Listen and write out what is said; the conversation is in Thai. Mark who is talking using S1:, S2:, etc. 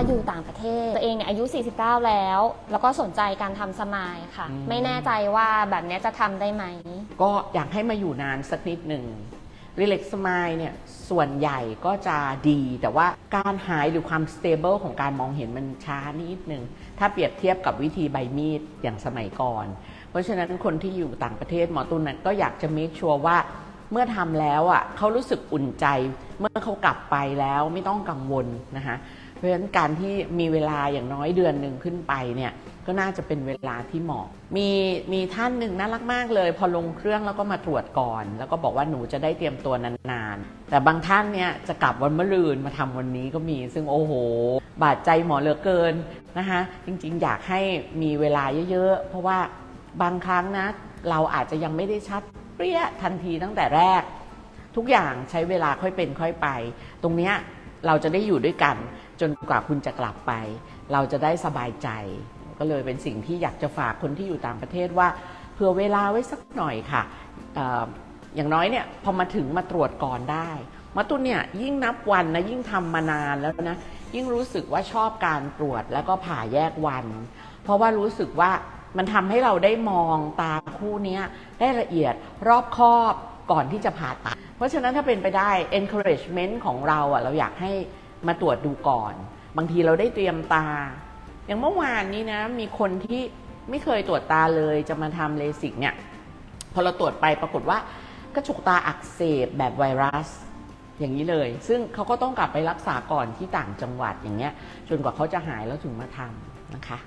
S1: อยู่ต่างประเทศ ตัวเองเนี่ยอายุ 49 แล้ว แล้วก็สนใจการทำสมายค่ะ
S2: อืม
S1: ไม่แน่ใจว่าแบบเนี้ยจะทำได้ไหม
S2: ก็อยากให้มาอยู่นานสักนิดหนึ่ง Relax Smile เนี่ยส่วนใหญ่ก็จะดี แต่ว่าการหายหรือความ stable ของการมองเห็นมันช้านิดหนึ่งถ้าเปรียบเทียบกับวิธีใบมีดอย่างสมัยก่อน เพราะฉะนั้นคนที่อยู่ต่างประเทศหมอตุนนั้นก็อยากจะ make sure ว่าเมื่อทำแล้วอะเขารู้สึกอุ่นใจ เมื่อเขากลับไปแล้วไม่ต้องกังวลนะคะเพ ราะฉะนั้นการที่มีเวลาอย่างน้อยเดือนหนึ่งขึ้นไปเนี่ยก็น่าจะเป็นเวลาที่เหมาะ มีมีท่านหนึ่งน่ารักมากเลย พอลงเครื่องแล้วก็มาตรวจก่อน แล้วก็บอกว่าหนูจะได้เตรียมตัวนานๆ แต่บางท่านเนี่ยจะกลับวันมะรืนมาทำวันนี้ก็มี ซึ่งโอ้โห บาดใจหมอเหลือเกินนะคะจริงๆ อยากให้มีเวลาเยอะๆ เพราะว่าบางครั้งนะ เราอาจจะยังไม่ได้ชัดเปรี้ยทันทีตั้งแต่แรก ทุกอย่างใช้เวลาค่อยเป็นค่อยไป ตรงเนี้ยเราจะได้อยู่ด้วยกัน จนกว่าคุณจะกลับไป เราจะได้สบายใจ ก็เลยเป็นสิ่งที่อยากจะฝากคนที่อยู่ต่างประเทศว่าเผื่อเวลาไว้สักหน่อยค่ะออย่างน้อยเนี่ยพอมาถึงมาตรวจก่อนได้มาตุนเนี่ยยิ่งนับวันนะยิ่งทำมานานแล้วนะยิ่งรู้สึกว่าชอบการตรวจแล้วก็ผ่าแยกวัน เพราะว่ารู้สึกว่ามันทำให้เราได้มองตาคู่นี้ได้ละเอียดรอบคอบก่อนที่จะผ่าตัด เพราะฉะนั้นถ้าเป็นไปได้ encouragement ของเราอะเราอยากให้ มาตรวจดูก่อน บางทีเราได้เตรียมตา อย่างเมื่อวานนี้นะ มีคนที่ไม่เคยตรวจตาเลยจะมาทำเลสิกเนี่ย พอเราตรวจไปปรากฏว่ากระจกตาอักเสบแบบไวรัส อย่างนี้เลย ซึ่งเขาก็ต้องกลับไปรักษาก่อนที่ต่างจังหวัดอย่างเงี้ย จนกว่าเขาจะหายแล้วถึงมาทำนะคะ